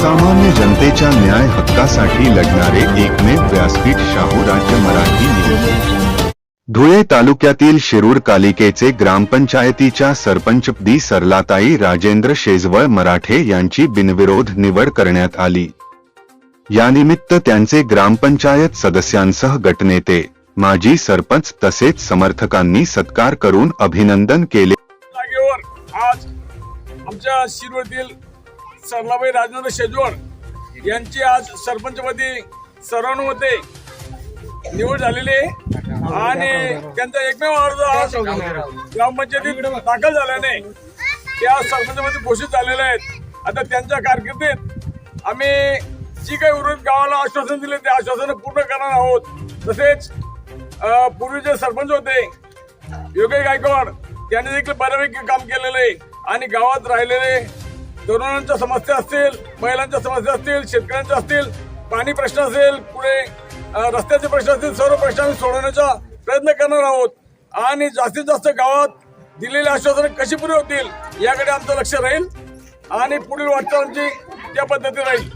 सामान्य जनतेच्या न्याय हक्कासाठी लढणारे एकमेव व्यासपीठ शाहू राज्य मराठी धुळे तालुक्यातील शिरूर कालिकेचे ग्रामपंचायतीच्या सरपंचपदी सरलाताई राजेंद्र शेजवळ मराठे यांची बिनविरोध निवड करण्यात आली. यानिमित्त त्यांचे ग्रामपंचायत सदस्यांसह गटनेते माजी सरपंच तसेच समर्थकांनी सत्कार करून अभिनंदन केले. आज आमच्या शिरवतील सरलाबाई राजेंद्र शेजवळ यांची आज सरपंचपदी सर्वानुमते निवड झालेली आहे. आणि त्यांचा एकमेव अर्ज आज ग्रामपंचायतीत दाखल झाल्याने ते आज सरपंचपदी घोषित झालेले आहेत. आता त्यांच्या कारकिर्दीत आम्ही जी काही उर्वरित गावाला आश्वासन दिले ते आश्वासन पूर्ण करणार आहोत. तसेच पूर्वीचे सरपंच होते योगेश गायकवाड यांनी देखील बऱ्यापैकी काम केलेलं आहे. आणि गावात राहिलेले तरुणांच्या समस्या असतील महिलांच्या समस्या असतील शेतकऱ्यांच्या असतील पाणी प्रश्न असेल पुढे रस्त्याचे प्रश्न असतील सर्व प्रश्न आम्ही सोडवण्याचा प्रयत्न करणार आहोत. आणि जास्तीत जास्त गावात दिलेली आश्वासनं कशी पुरे होतील याकडे आमचं लक्ष राहील. आणि पुढील वाटचाल आमची त्या पद्धती राहील.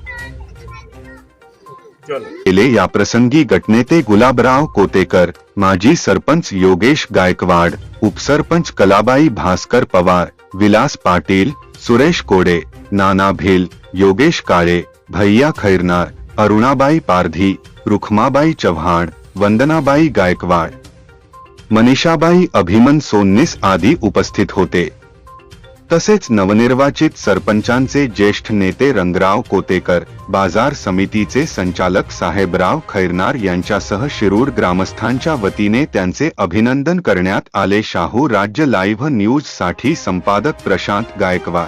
केले याप्रसंगी गटनेते गुलाबराव कोतेकर माजी सरपंच योगेश गायकवाड उपसरपंच कलाबाई भास्कर पवार विलास पाटील सुरेश कोडे नाना भिल योगेश काळे भैया खैरनार अरुणाबाई पारधी रुखमाबाई चव्हाण वंदनाबाई गायकवाड मनीषाबाई अभिमन सोन्नीस आदी उपस्थित होते. तसेच नवनिर्वाचित सरपंचांचे ज्येष्ठ नेते रंगराव कोतेकर बाजार समितीचे संचालक साहेबराव खैरनार यांच्यासह शिरूर ग्रामस्थांच्या वतीने त्यांचे अभिनंदन करण्यात आले. शाहू राज्य लाईव्ह न्यूजसाठी संपादक प्रशांत गायकवाड.